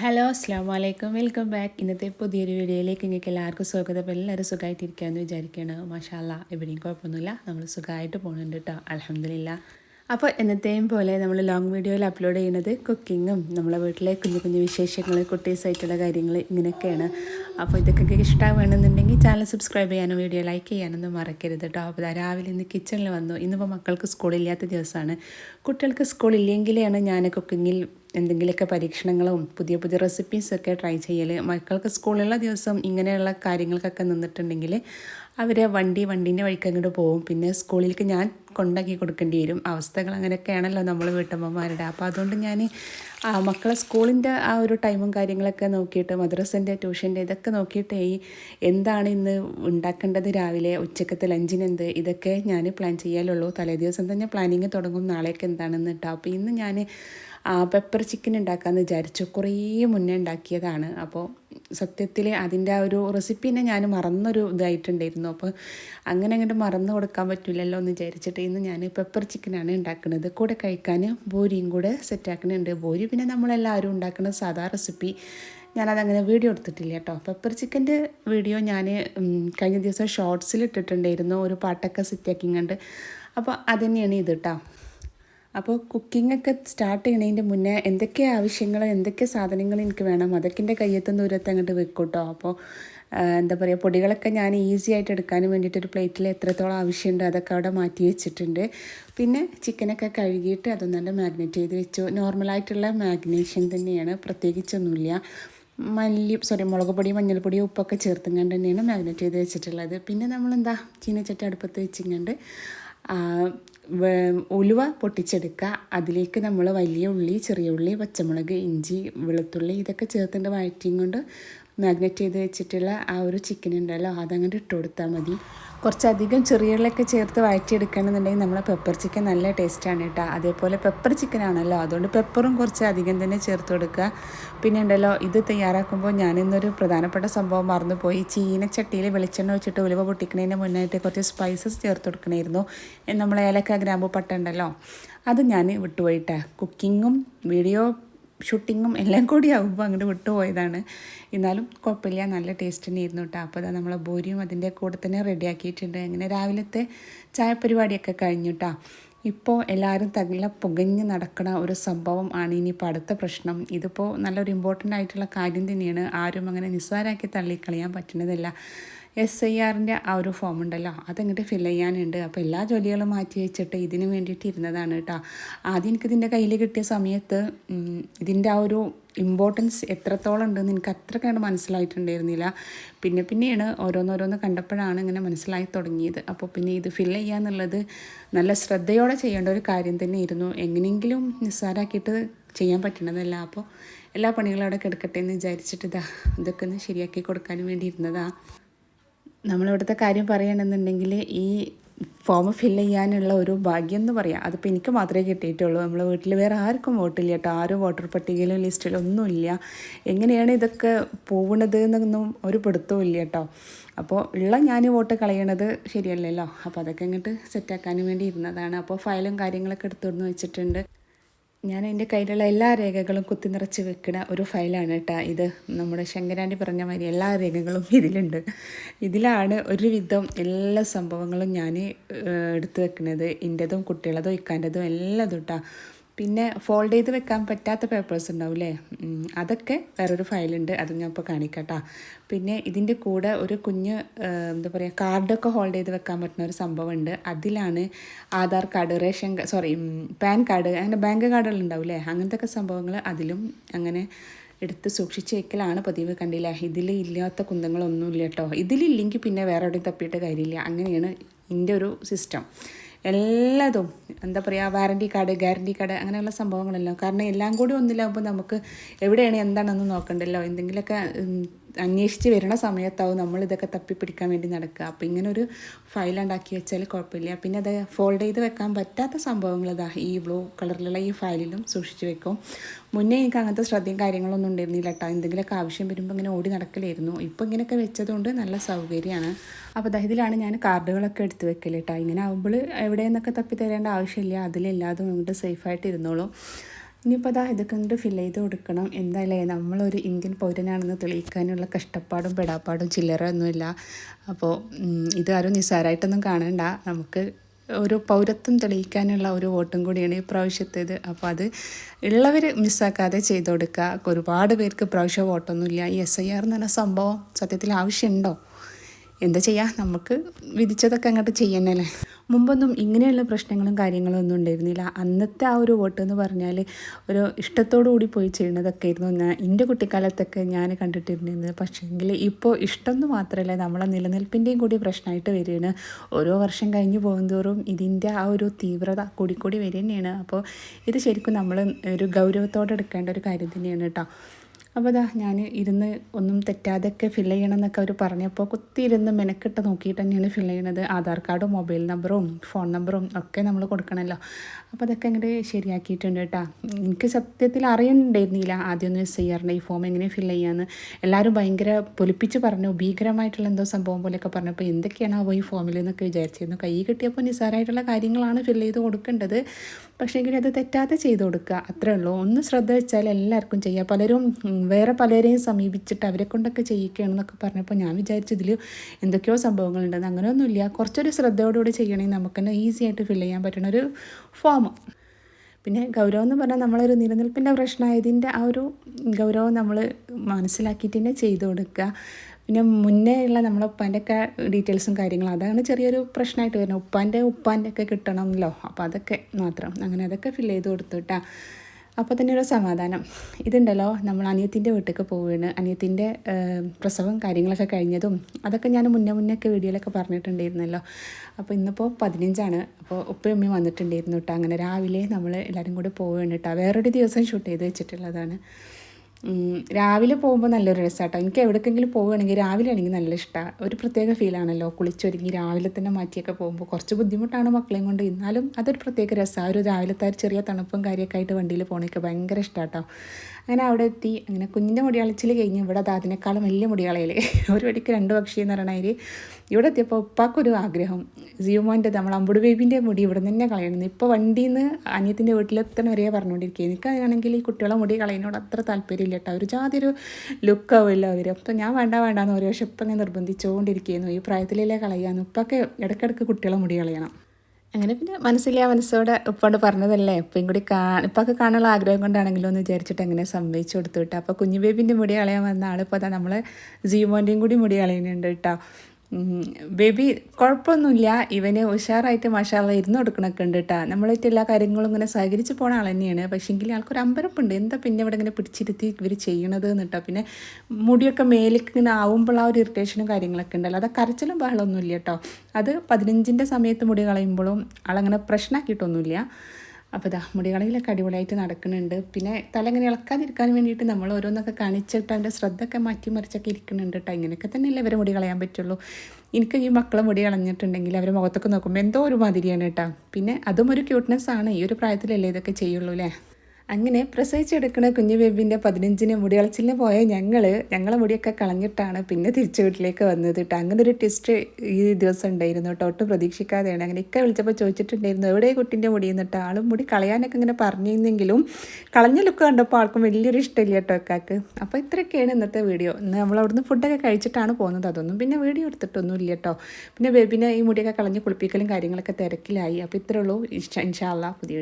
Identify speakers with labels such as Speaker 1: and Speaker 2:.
Speaker 1: Hello അസ്സാം വലൈക്കും welcome back ഇന്നത്തെ പുതിയൊരു വീഡിയോയിലേക്ക് നിങ്ങൾക്ക് എല്ലാവർക്കും സ്വാഗതം. അപ്പോൾ എല്ലാവരും സുഖമായിട്ടിരിക്കാമെന്ന് വിചാരിക്കുകയാണ്. മാഷാല്ല എവിടെയും കുഴപ്പമൊന്നുമില്ല. നമ്മൾ സുഖമായിട്ട് പോകുന്നുണ്ട് കേട്ടോ. അലഹമില്ല അപ്പോൾ എന്നത്തെയും പോലെ നമ്മൾ ലോങ് വീഡിയോയിൽ അപ്ലോഡ് ചെയ്യുന്നത് കുക്കിങ്ങും നമ്മളെ വീട്ടിലെ കുഞ്ഞു കുഞ്ഞു വിശേഷങ്ങൾ കുട്ടീസായിട്ടുള്ള കാര്യങ്ങൾ ഇങ്ങനെയൊക്കെയാണ്. അപ്പോൾ ഇതൊക്കെ ഇഷ്ടമാണെന്നുണ്ടെങ്കിൽ ചാനൽ സബ്സ്ക്രൈബ് ചെയ്യാനും വീഡിയോ ലൈക്ക് ചെയ്യാനൊന്നും മറക്കരുത് കേട്ടോ. അപ്പോൾ രാവിലെ ഇന്ന് കിച്ചണിൽ വന്നു. ഇന്നിപ്പോൾ മക്കൾക്ക് സ്കൂളില്ലാത്ത ദിവസമാണ്. കുട്ടികൾക്ക് സ്കൂളില്ലെങ്കിലാണ് ഞാൻ കുക്കിങ്ങിൽ എന്തെങ്കിലുമൊക്കെ പരീക്ഷണങ്ങളും പുതിയ പുതിയ റെസിപ്പീസൊക്കെ ട്രൈ ചെയ്യൽ മക്കൾക്ക് സ്കൂളിലുള്ള ദിവസം ഇങ്ങനെയുള്ള കാര്യങ്ങൾക്കൊക്കെ നിന്നിട്ടുണ്ടെങ്കിൽ അവർ വണ്ടി വണ്ടീന്റെ വഴിക്ക് അങ്ങോട്ട് പോകും. പിന്നെ സ്കൂളിലേക്ക് ഞാൻ കൊണ്ടാക്കി കൊടുക്കേണ്ടി വരും. അവസ്ഥകൾ അങ്ങനെയൊക്കെയാണല്ലോ നമ്മൾ വീട്ടമ്മമാരുടെ. അപ്പോൾ അതുകൊണ്ട് ഞാൻ ആ മക്കളെ സ്കൂളിന്റെ ആ ഒരു ടൈമും കാര്യങ്ങളൊക്കെ നോക്കിയിട്ട് മദ്രസന്റെ ട്യൂഷന്റെ ഇതൊക്കെ നോക്കിയിട്ട് ഈ എന്താണ് ഇന്ന് ഉണ്ടാക്കേണ്ടത് രാവിലെ ഉച്ചക്കത്തെ ലഞ്ചിന് എന്ത്? ഇതൊക്കെ ഞാൻ പ്ലാൻ ചെയ്യാലുള്ളൂ തലേദിവസം തന്നെ പ്ലാനിങ് തുടങ്ങും. നാളേക്ക് എന്താണെന്ന് കേട്ടോ അപ്പോൾ ഇന്ന് ഞാൻ പെപ്പർ ചിക്കൻ ഉണ്ടാക്കാമെന്ന് വിചാരിച്ചു. കുറേ മുന്നേ ഉണ്ടാക്കിയതാണ്. അപ്പോൾ സത്യത്തിൽ അതിന്റെ ആ ഒരു റെസിപ്പിനെ ഞാൻ മറന്നൊരു ഇതായിട്ടുണ്ടായിരുന്നു. അപ്പോൾ അങ്ങനെ അങ്ങോട്ട് മറന്നു കൊടുക്കാൻ പറ്റില്ലല്ലോ എന്ന് വിചാരിച്ചിട്ട് ഇന്ന് ഞാൻ പെപ്പർ ചിക്കനാണ് ഉണ്ടാക്കുന്നത് കൂടെ കഴിക്കാൻ ബോരിയും കൂടെ സെറ്റാക്കുന്നുണ്ട് ബോരി പിന്നെ നമ്മളെല്ലാവരും ഉണ്ടാക്കുന്ന സാധാ റെസിപ്പി ഞാനതങ്ങനെ വീഡിയോ എടുത്തിട്ടില്ല കേട്ടോ. പെപ്പർ ചിക്കന്റെ വീഡിയോ ഞാൻ കഴിഞ്ഞ ദിവസം ഷോർട്സിൽ ഇട്ടിട്ടുണ്ടായിരുന്നു. ഒരു പാട്ടൊക്കെ സെറ്റാക്കിങ്ങണ്ട് അപ്പോൾ അതുതന്നെയാണ് ഇത് കേട്ടോ അപ്പോൾ കുക്കിങ്ങൊക്കെ സ്റ്റാർട്ട് ചെയ്യണതിന്റെ മുന്നേ എന്തൊക്കെ ആവശ്യങ്ങൾ എന്തൊക്കെ സാധനങ്ങൾ എനിക്ക് വേണം? അതൊക്കെ എന്റെ കയ്യെത്തുന്ന ദൂരത്ത് അങ്ങോട്ട് വെക്കൂട്ടോ. കേട്ടോ അപ്പോൾ എന്താ പറയുക പൊടികളൊക്കെ ഞാൻ ഈസി ആയിട്ട് എടുക്കാനും വേണ്ടിയിട്ട് ഒരു പ്ലേറ്റിൽ എത്രത്തോളം ആവശ്യമുണ്ട് അതൊക്കെ അവിടെ മാറ്റി വെച്ചിട്ടുണ്ട്. പിന്നെ ചിക്കനൊക്കെ കഴുകിയിട്ട് അതൊന്നും മാഗ്നേറ്റ് ചെയ്ത് വെച്ചു. നോർമലായിട്ടുള്ള മാഗ്നേഷൻ തന്നെയാണ് പ്രത്യേകിച്ചൊന്നുമില്ല. മല്ലി സോറി മുളക് പൊടി മഞ്ഞൾപ്പൊടി ഉപ്പൊക്കെ ചേർത്തുകൊണ്ട് തന്നെയാണ് മാഗ്നേറ്റ് ചെയ്ത് വെച്ചിട്ടുള്ളത്. പിന്നെ നമ്മളെന്താ ചീനച്ചട്ടി അടുപ്പത്ത് വെച്ചിങ്ങണ്ട് ഉലുവ പൊട്ടിച്ചെടുക്കുക. അതിലേക്ക് നമ്മൾ വലിയ ഉള്ളി ചെറിയ ഉള്ളി പച്ചമുളക് ഇഞ്ചി വെളുത്തുള്ളി ഇതൊക്കെ ചേർത്തിട്ട് വഴറ്റിയും കൊണ്ട് മാഗ്നറ്റ് ചെയ്ത് വെച്ചിട്ടുള്ള ആ ഒരു ചിക്കൻ ഉണ്ടല്ലോ അതങ്ങോട്ട് ഇട്ട് കൊടുത്താൽ മതി. കുറച്ചധികം ചെറിയുള്ളിയൊക്കെ ചേർത്ത് വഴറ്റിയെടുക്കണമെന്നുണ്ടെങ്കിൽ നമ്മളെ പെപ്പർ ചിക്കൻ നല്ല ടേസ്റ്റാണ് കേട്ടോ. അതേപോലെ പെപ്പർ ചിക്കൻ ആണല്ലോ അതുകൊണ്ട് പെപ്പറും കുറച്ച് അധികം തന്നെ ചേർത്ത് കൊടുക്കുക. പിന്നെ ഉണ്ടല്ലോ ഇത് തയ്യാറാക്കുമ്പോൾ ഞാനിന്നൊരു പ്രധാനപ്പെട്ട സംഭവം മറന്നുപോയി. ചീനച്ചട്ടിയിൽ വെളിച്ചെണ്ണ വെച്ചിട്ട് ഉലുവ പൊട്ടിക്കുന്നതിന് മുന്നായിട്ട് കുറച്ച് സ്പൈസസ് ചേർത്ത് കൊടുക്കണമായിരുന്നു നമ്മളെ ഏലക്ക ഗ്രാമ്പു പട്ട ഉണ്ടല്ലോ അത് ഞാൻ വിട്ടുപോയിട്ടാ കുക്കിങ്ങും വീഡിയോ ഷൂട്ടിങ്ങും എല്ലാം കൂടി ആകുമ്പോൾ അങ്ങോട്ട് വിട്ടുപോയതാണ് എന്നാലും കുഴപ്പമില്ല നല്ല ടേസ്റ്റ് തന്നെയായിരുന്നു കേട്ടോ അപ്പോൾ അതാ നമ്മളെ ബോരിയും അതിന്റെ കൂടെ തന്നെ റെഡിയാക്കിയിട്ടുണ്ട് അങ്ങനെ രാവിലത്തെ ചായ പരിപാടിയൊക്കെ കഴിഞ്ഞു കേട്ടോ ഇപ്പോൾ എല്ലാവരും തകില പുകഞ്ഞ് നടക്കുന്ന ഒരു സംഭവം ആണ് ഇനിയിപ്പോൾ അടുത്ത പ്രശ്നം. ഇതിപ്പോൾ നല്ലൊരു ഇമ്പോർട്ടന്റ് ആയിട്ടുള്ള കാര്യം തന്നെയാണ്. ആരും അങ്ങനെ നിസ്സാരാക്കി തള്ളിക്കളയാൻ പറ്റുന്നതല്ല എസ് ഐ ആറിന്റെ ആ ഒരു ഫോം ഉണ്ടല്ലോ അതങ്ങോട്ട് ഫില്ല് ചെയ്യാനുണ്ട്. അപ്പോൾ എല്ലാ ജോലികളും മാറ്റി വെച്ചിട്ട് ഇതിന് വേണ്ടിയിട്ട് ഇരുന്നതാണ് കേട്ടോ. ആദ്യം എനിക്കിതിന്റെ കയ്യിൽ കിട്ടിയ സമയത്ത് ഇതിന്റെ ആ ഒരു ഇമ്പോർട്ടൻസ് എത്രത്തോളം ഉണ്ടെന്ന് എനിക്ക് അത്ര കണ്ട് മനസ്സിലായിട്ടുണ്ടായിരുന്നില്ല. പിന്നെ പിന്നെയാണ് ഓരോന്നോരോന്ന് കണ്ടപ്പോഴാണ് ഇങ്ങനെ മനസ്സിലായി തുടങ്ങിയത്. അപ്പോൾ പിന്നെ ഇത് ഫില്ല് ചെയ്യുക എന്നുള്ളത് നല്ല ശ്രദ്ധയോടെ ചെയ്യേണ്ട ഒരു കാര്യം തന്നെയായിരുന്നു. എങ്ങനെയെങ്കിലും നിസ്സാരാക്കിയിട്ട് ചെയ്യാൻ പറ്റണതല്ല. അപ്പോൾ എല്ലാ പണികളും അവിടെ കിടക്കട്ടെ എന്ന് വിചാരിച്ചിട്ട് ഇതാ ഇതൊക്കെ ഒന്ന് ശരിയാക്കി കൊടുക്കാൻ വേണ്ടി ഇരുന്നതാണ് നമ്മളിവിടുത്തെ കാര്യം പറയുകയാണെന്നുണ്ടെങ്കിൽ ഈ ഫോം ഫില്ല് ചെയ്യാനുള്ള ഒരു ഭാഗ്യം എന്ന് പറയാം. അതിപ്പോൾ എനിക്ക് മാത്രമേ കിട്ടിയിട്ടുള്ളൂ. നമ്മൾ വീട്ടിൽ വേറെ ആർക്കും വോട്ടില്ല കേട്ടോ ആരും വോട്ടർ പട്ടികയിലും ലിസ്റ്റിലും ഒന്നുമില്ല എങ്ങനെയാണ് ഇതൊക്കെ പോകുന്നത് എന്നൊന്നും ഒരു പിടുത്തവും ഇല്ല കേട്ടോ അപ്പോൾ ഉള്ള ഞാൻ വോട്ട് കളയണത് ശരിയല്ലല്ലോ. അപ്പോൾ അതൊക്കെ ഇങ്ങോട്ട് സെറ്റാക്കാനും വേണ്ടി ഇരുന്നതാണ്. അപ്പോൾ ഫയലും കാര്യങ്ങളൊക്കെ എടുത്തുകൊണ്ട് വെച്ചിട്ടുണ്ട്. ഞാൻ എന്റെ കയ്യിലുള്ള എല്ലാ രേഖകളും കുത്തി നിറച്ച് വെക്കുന്ന ഒരു ഫയലാണ് കേട്ടോ ഇത്. നമ്മുടെ ശങ്കരാണ്ടി പറഞ്ഞ മാതിരി എല്ലാ രേഖകളും ഇതിലുണ്ട്. ഇതിലാണ് ഒരുവിധം എല്ലാ സംഭവങ്ങളും ഞാൻ എടുത്തു വെക്കുന്നത് എന്റെതും കുട്ടികളതും ഇക്കാന്റെതും എല്ലാം കേട്ടോ പിന്നെ ഫോൾഡ് ചെയ്ത് വെക്കാൻ പറ്റാത്ത പേപ്പേഴ്സ് ഉണ്ടാവില്ലേ? അതൊക്കെ വേറൊരു ഫയലുണ്ട്. അത് ഞാൻ ഇപ്പോൾ കാണിക്കട്ടാ. പിന്നെ ഇതിന്റെ കൂടെ ഒരു കുഞ്ഞ് എന്താ പറയുക കാർഡൊക്കെ ഹോൾഡ് ചെയ്ത് വെക്കാൻ പറ്റുന്ന ഒരു സംഭവമുണ്ട്. അതിലാണ് Aadhaar card ration sorry PAN card അങ്ങനെ ബാങ്ക് കാർഡുകൾ ഉണ്ടാവില്ലേ? അങ്ങനത്തെ ഒക്കെ സംഭവങ്ങൾ അതിലും അങ്ങനെ എടുത്ത് സൂക്ഷിച്ച് വെക്കലാണ് പതിവ്. കണ്ടില്ല? ഇതിൽ ഇല്ലാത്ത കുന്തങ്ങളൊന്നുമില്ല കേട്ടോ. ഇതിലില്ലെങ്കിൽ പിന്നെ വേറെ എവിടെയും തപ്പിയിട്ട് കാര്യമില്ല. അങ്ങനെയാണ് ഇതിന്റെ ഒരു സിസ്റ്റം എല്ലാതും. എന്താ പറയുക വാറന്റി കാർഡ് ഗ്യാരണ്ടി കാർഡ് അങ്ങനെയുള്ള സംഭവങ്ങളെല്ലാം. കാരണം എല്ലാം കൂടി ഒന്നിലാകുമ്പോൾ നമുക്ക് എവിടെയാണ് എന്താണെന്ന് നോക്കണ്ടല്ലോ. എന്തെങ്കിലുമൊക്കെ അന്വേഷിച്ച് വരുന്ന സമയത്താവും നമ്മൾ ഇതൊക്കെ തപ്പിപ്പിടിക്കാൻ വേണ്ടി നടക്കുക. അപ്പോൾ ഇങ്ങനെ ഒരു ഫയൽ ഉണ്ടാക്കി വെച്ചാൽ കുഴപ്പമില്ല. പിന്നെ അത് ഫോൾഡ് ചെയ്ത് വെക്കാൻ പറ്റാത്ത സംഭവങ്ങൾ ഇതാ ഈ ബ്ലൂ കളറിലുള്ള ഈ ഫയലിലും സൂക്ഷിച്ച് വെക്കും. മുന്നേ എനിക്ക് അങ്ങനത്തെ ശ്രദ്ധയും കാര്യങ്ങളൊന്നും ഉണ്ടായിരുന്നില്ല കേട്ടോ എന്തെങ്കിലുമൊക്കെ ആവശ്യം വരുമ്പോൾ ഇങ്ങനെ ഓടി നടക്കലായിരുന്നു. ഇപ്പോൾ ഇങ്ങനെയൊക്കെ വെച്ചതുകൊണ്ട് നല്ല സൗകര്യമാണ്. അപ്പോൾ ഇതിലാണ് ഞാൻ കാർഡുകളൊക്കെ എടുത്ത് വെക്കൽ കേട്ടോ ഇങ്ങനെ ആകുമ്പോൾ എവിടെയെന്നൊക്കെ തപ്പി തരേണ്ട ആവശ്യമില്ല. അതിലെല്ലാതും അങ്ങോട്ട് സേഫായിട്ട് ഇരുന്നോളും. ഇനിയിപ്പോൾ അതാ ഇതൊക്കെ കണ്ട് ഫില്ല് ചെയ്ത് കൊടുക്കണം. എന്തായാലേ നമ്മളൊരു ഇന്ത്യൻ പൗരനാണെന്ന് തെളിയിക്കാനുള്ള കഷ്ടപ്പാടും പെടാപ്പാടും ചില്ലറ ഒന്നുമില്ല അപ്പോൾ ഇത് ആരും നിസ്സാരമായിട്ടൊന്നും കാണണ്ട. നമുക്ക് ഒരു പൗരത്വം തെളിയിക്കാനുള്ള ഒരു വോട്ടും കൂടിയാണ് ഈ പ്രാവശ്യത്തേത്. അപ്പോൾ അത് ഉള്ളവർ മിസ്സാക്കാതെ ചെയ്ത് കൊടുക്കുക. ഒരുപാട് പേർക്ക് പ്രാവശ്യം വോട്ടൊന്നുമില്ല. ഈ എസ് ഐ ആർ എന്ന് പറഞ്ഞ സംഭവം സത്യത്തിൽ ആവശ്യമുണ്ടോ? എന്താ ചെയ്യുക നമുക്ക് വിധിച്ചതൊക്കെ അങ്ങോട്ട് ചെയ്യുന്നല്ലേ? മുമ്പൊന്നും ഇങ്ങനെയുള്ള പ്രശ്നങ്ങളും കാര്യങ്ങളും ഒന്നും ഉണ്ടായിരുന്നില്ല. അന്നത്തെ ആ ഒരു വോട്ട് എന്ന് പറഞ്ഞാൽ ഒരു ഇഷ്ടത്തോടു കൂടി പോയി ചെയ്യുന്നതൊക്കെ ആയിരുന്നു ഞാൻ എന്റെ കുട്ടിക്കാലത്തൊക്കെ ഞാൻ കണ്ടിട്ടിരുന്നത് പക്ഷേങ്കിൽ ഇപ്പോൾ ഇഷ്ടം എന്ന് മാത്രമല്ല നമ്മളെ നിലനിൽപ്പിന്റെയും കൂടി പ്രശ്നമായിട്ട് വരികയാണ്. ഓരോ വർഷം കഴിഞ്ഞ് പോകുന്തോറും ഇതിന്റെ ആ ഒരു തീവ്രത കൂടിക്കൂടി വരികയാണ് അപ്പോൾ ഇത് ശരിക്കും നമ്മൾ ഒരു ഗൗരവത്തോടെ എടുക്കേണ്ട ഒരു കാര്യം തന്നെയാണ് കേട്ടോ. അപ്പോൾ അതാ ഞാൻ ഇരുന്ന് ഒന്നും തെറ്റാതെയൊക്കെ ഫില്ല് ചെയ്യണം എന്നൊക്കെ അവർ പറഞ്ഞപ്പോൾ കുത്തിയിരുന്ന് മെനക്കെട്ട് നോക്കിയിട്ട് തന്നെയാണ് ഫില്ല് ചെയ്യണത്. ആധാർ കാർഡും മൊബൈൽ നമ്പറും ഫോൺ നമ്പറും ഒക്കെ നമ്മൾ കൊടുക്കണമല്ലോ അപ്പോൾ അതൊക്കെ അങ്ങോട്ട് ശരിയാക്കിയിട്ടുണ്ട് കേട്ടോ. എനിക്ക് സത്യത്തിൽ അറിയണ്ടായിരുന്നില്ല ആദ്യമൊന്നും എസ് ചെയ്യാറുണ്ട് ഈ ഫോം എങ്ങനെ ഫില്ല് ചെയ്യാമെന്ന് എല്ലാവരും ഭയങ്കര പൊലിപ്പിച്ച് പറഞ്ഞു. ഭീകരമായിട്ടുള്ള എന്തോ സംഭവം പോലെയൊക്കെ പറഞ്ഞപ്പോൾ എന്തൊക്കെയാണ് ആ ഈ ഫോമിൽ എന്നൊക്കെ വിചാരിച്ചിരുന്നു. കൈ കിട്ടിയപ്പോൾ നിസ്സാരമായിട്ടുള്ള കാര്യങ്ങളാണ് ഫില്ല് ചെയ്ത് കൊടുക്കേണ്ടത്. പക്ഷേ എങ്കിൽ അത് തെറ്റാതെ ചെയ്ത് കൊടുക്കുക. അത്രേ ഉള്ളൂ. ഒന്ന് ശ്രദ്ധ വെച്ചാൽ എല്ലാവർക്കും ചെയ്യാം. പലരും വേറെ പലരെയും സമീപിച്ചിട്ട് അവരെ കൊണ്ടൊക്കെ ചെയ്യിക്കുകയാണെന്നൊക്കെ പറഞ്ഞപ്പോൾ ഞാൻ വിചാരിച്ചു ഇതിൽ എന്തൊക്കെയോ സംഭവങ്ങളുണ്ടെന്ന്. അങ്ങനെയൊന്നുമില്ല. കുറച്ചൊരു ശ്രദ്ധയോടുകൂടി ചെയ്യണമെങ്കിൽ നമുക്ക് തന്നെ ഈസി ആയിട്ട് ഫില്ല് ചെയ്യാൻ പറ്റുന്ന ഒരു ഫോം പിന്നെ ഗൗരവം എന്ന് പറഞ്ഞാൽ നമ്മളൊരു നിലനിൽപ്പിന്റെ പ്രശ്നമായതിന്റെ ആ ഒരു ഗൗരവം നമ്മൾ മനസ്സിലാക്കിയിട്ട് തന്നെ ചെയ്തു കൊടുക്കുക. പിന്നെ മുന്നേ ഉള്ള നമ്മളെ ഉപ്പാന്റെ ഒക്കെ ഡീറ്റെയിൽസും കാര്യങ്ങളും അതാണ് ചെറിയൊരു പ്രശ്നമായിട്ട് വരുന്നത്. ഉപ്പാന്റെ ഉപ്പാന്റെ ഒക്കെ കിട്ടണമല്ലോ. അപ്പോൾ അതൊക്കെ മാത്രം. അങ്ങനെ അതൊക്കെ ഫില്ല് ചെയ്ത് കൊടുത്തു കേട്ടോ. അപ്പോൾ തന്നെ ഒരു സമാധാനം. ഇതുണ്ടല്ലോ നമ്മൾ അനിയത്തിന്റെ വീട്ടിലേക്ക് പോവുകയാണ് അനിയത്തിന്റെ പ്രസവം കാര്യങ്ങളൊക്കെ കഴിഞ്ഞതും അതൊക്കെ ഞാൻ മുന്നേ മുന്നേ ഒക്കെ വീഡിയോയിലൊക്കെ പറഞ്ഞിട്ടുണ്ടായിരുന്നല്ലോ. അപ്പോൾ ഇന്നിപ്പോൾ പതിനഞ്ചാണ്. അപ്പോൾ ഉപ്പയും ഉമ്മയും വന്നിട്ടുണ്ടായിരുന്നു കേട്ടോ അങ്ങനെ രാവിലെ നമ്മൾ എല്ലാവരും കൂടി പോവുകയാണ് കേട്ടോ വേറൊരു ദിവസം ഷൂട്ട് ചെയ്ത് വെച്ചിട്ടുള്ളതാണ്. രാവിലെ പോകുമ്പോൾ നല്ലൊരു രസമാട്ടോ എനിക്ക് എവിടേക്കെങ്കിലും പോവുകയാണെങ്കിൽ രാവിലെ ആണെങ്കിൽ നല്ല ഇഷ്ടമാണ് ഒരു പ്രത്യേക ഫീലാണല്ലോ കുളിച്ചൊരുങ്ങി രാവിലെ തന്നെ മാറ്റിയൊക്കെ പോകുമ്പോൾ കുറച്ച് ബുദ്ധിമുട്ടാണ് മക്കളെയും കൊണ്ട്. എന്നാലും അതൊരു പ്രത്യേക രസമാണ് ഒരു രാവിലത്തെ ചെറിയ തണുപ്പും കാര്യമൊക്കെ ആയിട്ട് വണ്ടിയിൽ പോകണമൊക്കെ ഭയങ്കര ഇഷ്ടമാട്ടോ അങ്ങനെ അവിടെ എത്തി. അങ്ങനെ കുഞ്ഞിന്റെ മുടിയാളിച്ചിൽ കഴിഞ്ഞ്. ഇവിടെ അത് അതിനേക്കാളും വലിയ മുടിയാളയിൽ ഒരു വടിക്ക് രണ്ട് പക്ഷി എന്ന് പറയണതിൽ ഇവിടെ എത്തിയപ്പോൾ ഉപ്പാക്കൊരു ആഗ്രഹം. സിയുമോന്റെ നമ്മൾ അമ്പുട് ബേബിന്റെ മുടി ഇവിടെ തന്നെ കളയണം ഇപ്പോൾ വണ്ടിയിൽ നിന്ന് അനിയത്തിന്റെ വീട്ടിലെത്തണ വരെ പറഞ്ഞുകൊണ്ടിരിക്കുക. എനിക്കാണെങ്കിൽ ഈ കുട്ടികളെ മുടി കളയുന്നതിനോട് അത്ര താല്പര്യമില്ല കേട്ടോ. ഒരു ജാതി ഒരു ലുക്കാവില്ല അവർ അപ്പോൾ ഞാൻ വേണ്ട വേണ്ടാന്ന് ഒരു പക്ഷെ ഇപ്പം ഞാൻ നിർബന്ധിച്ചുകൊണ്ടിരിക്കുന്നു ഈ പ്രായത്തിലല്ലേ കളയാന്ന് ഇപ്പൊക്കെ ഇടയ്ക്കിടയ്ക്ക് കുട്ടികളെ മുടി കളയണം. അങ്ങനെ പിന്നെ മനസ്സില്ല മനസ്സോടെ ഉപ്പോണ്ട് പറഞ്ഞതല്ലേ? ഇപ്പം കൂടി കാ ഇപ്പൊക്കെ കാണാനുള്ള ആഗ്രഹം കൊണ്ടാണെങ്കിലും എന്ന് വിചാരിച്ചിട്ട് അങ്ങനെ സമ്മതിച്ചു കൊടുത്തു കേട്ടോ അപ്പോൾ കുഞ്ഞു ബേബിന്റെ മുടി കളയാൻ വന്ന ആളിപ്പോൾ അതാ നമ്മൾ ജീമോന്റെയും കൂടി മുടി കളയുന്നുണ്ട് കേട്ടോ ബേബി കുഴപ്പമൊന്നുമില്ല. ഇവന് ഉഷാറായിട്ട് മഷാല ഇരുന്ന് കൊടുക്കണമൊക്കെ ഉണ്ട് കേട്ടോ നമ്മളായിട്ട് എല്ലാ കാര്യങ്ങളും ഇങ്ങനെ സഹകരിച്ച് പോണ ആൾ തന്നെയാണ്. പക്ഷേ എങ്കിൽ ആൾക്കൊരു അമ്പരപ്പുണ്ട്. എന്താ പിന്നെ ഇവിടെ ഇങ്ങനെ പിടിച്ചിരുത്തി ഇവർ ചെയ്യണത് എന്നിട്ടോ. പിന്നെ മുടിയൊക്കെ മേലേക്ക് ഇങ്ങനെ ആവുമ്പോൾ ആ ഒരു ഇറിറ്റേഷനും കാര്യങ്ങളൊക്കെ ഉണ്ടല്ലോ. അത് കരച്ചിലും ബഹളമൊന്നുമില്ല കേട്ടോ. അത് പതിനഞ്ചിന്റെ സമയത്ത് മുടി കളയുമ്പോഴും ആളങ്ങനെ പ്രശ്നമാക്കിയിട്ടൊന്നുമില്ല. അപ്പോൾ ഇതാ മുടികളയിലൊക്കെ അടിപൊളിയായിട്ട് നടക്കുന്നുണ്ട്. പിന്നെ തല ഇങ്ങനെ ഇളക്കാതിരിക്കാൻ വേണ്ടിയിട്ട് നമ്മൾ ഓരോന്നൊക്കെ കാണിച്ചിട്ട് അവന്റെ ശ്രദ്ധ ഒക്കെ മാറ്റി മറിച്ചൊക്കെ ഇരിക്കുന്നുണ്ട് കേട്ടോ ഇങ്ങനെയൊക്കെ തന്നെയല്ലേ ഇവരെ മുടി കളയാൻ പറ്റുള്ളൂ. എനിക്ക് ഈ മക്കളെ മുടി കളഞ്ഞിട്ടുണ്ടെങ്കിൽ അവരെ മുഖത്തൊക്കെ നോക്കുമ്പോൾ എന്തോ ഒരു മാതിരിയാണ് കേട്ടോ പിന്നെ അതും ഒരു ക്യൂട്ട്നെസ് ആണ്. ഈ ഒരു പ്രായത്തിലല്ലേ ഇതൊക്കെ ചെയ്യുള്ളൂ അല്ലേ അങ്ങനെ പ്രസവിച്ചെടുക്കുന്ന കുഞ്ഞു ബേബിന്റെ പതിനഞ്ചിന് മുടികളച്ചിലിന് പോയ ഞങ്ങൾ ഞങ്ങളെ മുടിയൊക്കെ കളഞ്ഞിട്ടാണ് പിന്നെ തിരിച്ചു വീട്ടിലേക്ക് വന്നത് കേട്ടോ അങ്ങനെ ഒരു ടെസ്റ്റ് ഈ ദിവസം ഉണ്ടായിരുന്നു കേട്ടോ ഒട്ടും പ്രതീക്ഷിക്കാതെയാണ്. അങ്ങനെ ഇക്ക വിളിച്ചപ്പോൾ ചോദിച്ചിട്ടുണ്ടായിരുന്നു എവിടെ കുട്ടിന്റെ മുടി? എന്നിട്ട് ആളും മുടി കളയാനൊക്കെ ഇങ്ങനെ പറഞ്ഞിരുന്നെങ്കിലും കളഞ്ഞ ലുക്ക് കണ്ടപ്പോൾ ആൾക്കും വലിയൊരു ഇഷ്ടമില്ല കേട്ടോ ഇക്കാക്ക്. അപ്പോൾ ഇത്രയൊക്കെയാണ് ഇന്നത്തെ വീഡിയോ ഇന്ന് നമ്മൾ അവിടുന്ന് ഫുഡൊക്കെ കഴിച്ചിട്ടാണ് പോകുന്നത്. അതൊന്നും പിന്നെ വീഡിയോ എടുത്തിട്ടൊന്നും ഇല്ല കേട്ടോ പിന്നെ ബേബിനെ ഈ മുടിയൊക്കെ കളഞ്ഞ് കുളിപ്പിക്കലും കാര്യങ്ങളൊക്കെ തിരക്കിലായി. അപ്പോൾ ഇത്രേ ഉള്ളൂ. ഇൻഷാല്ല പുതിയ